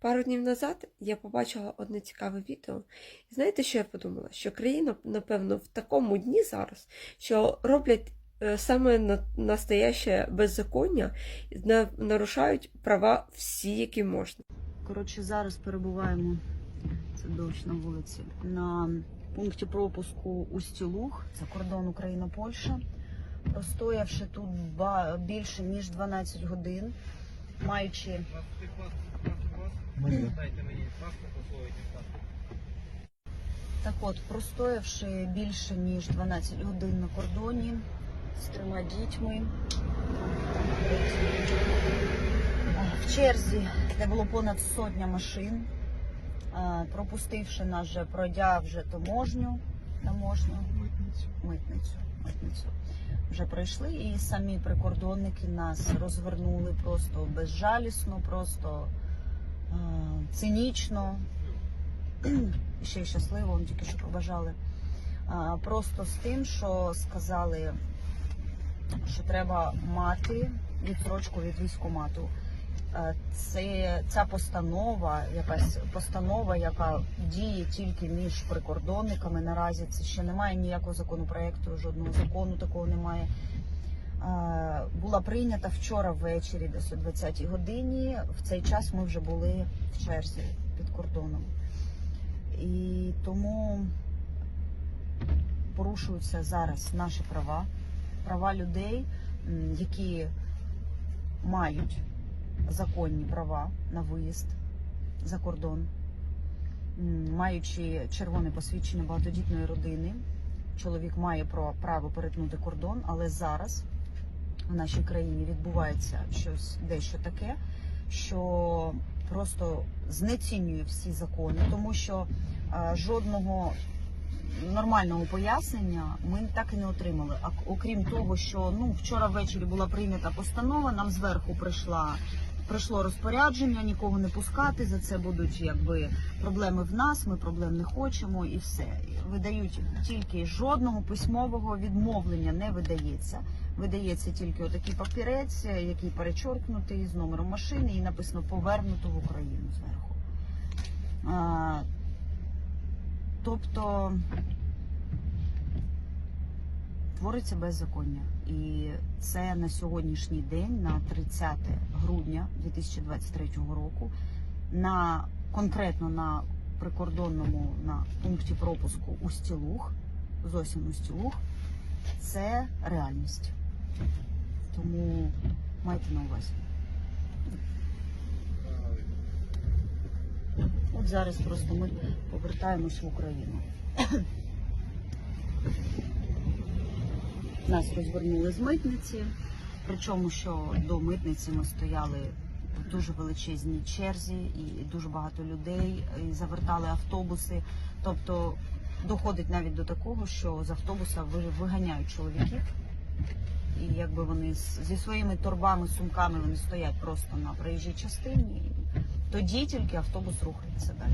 Пару днів назад я побачила одне цікаве відео. І знаєте, що я подумала? Що країна, напевно, в такому дні зараз, що роблять е, саме на- настояще беззаконня, на- нарушають права всі, які можна. Коротше, зараз перебуваємо. Це дощ на вулиці. На пункті пропуску Устілуг, це кордон Україна-Польща. Простоявши тут більше ніж 12 годин, маючи Дайте мені паспорт, пословити паспорт. так от, простоявши більше ніж 12 годин на кордоні з трьома дітьми. В черзі, де було понад сотня машин, пропустивши нас вже, пройдя вже таможню, таможню, Митницю. митницю, митницю. Вже пройшли і самі прикордонники нас розвернули просто безжалісно, просто цинічно. Ще й щасливо, вам тільки що побажали. Просто з тим, що сказали, що треба мати відсрочку від військкомату. Е, Це ця постанова, якась постанова, яка діє тільки між прикордонниками. Наразі це ще немає ніякого законопроекту, жодного закону такого немає. Е, Була прийнята вчора ввечері, десь о 20-й годині. В цей час ми вже були в черзі під кордоном. І тому порушуються зараз наші права, права людей, які мають законні права на виїзд за кордон, маючи червоне посвідчення багатодітної родини. Чоловік має право перетнути кордон, але зараз в нашій країні відбувається щось дещо таке, що просто знецінює всі закони, тому що жодного нормального пояснення ми так і не отримали. А окрім того, що ну вчора ввечері була прийнята постанова, нам зверху прийшла. Прийшло розпорядження, нікого не пускати. За це будуть якби проблеми в нас. Ми проблем не хочемо, і все видають тільки жодного письмового відмовлення не видається. Видається тільки отакий папірець, який перечоркнутий з номером машини, і написано повернуто в Україну зверху. А, тобто твориться беззаконня. І це на сьогоднішній день, на 30 грудня 2023 року, на конкретно на прикордонному на пункті пропуску Устілуг, зовсім Устілуг, це реальність. Тому майте на увазі. От зараз просто ми повертаємось в Україну. Нас розвернули з митниці, причому що до митниці ми стояли в дуже величезній черзі, і дуже багато людей, і завертали автобуси. Тобто доходить навіть до такого, що з автобуса виганяють чоловіків, і якби вони зі своїми торбами, сумками вони стоять просто на проїжджій частині. Тоді тільки автобус рухається далі.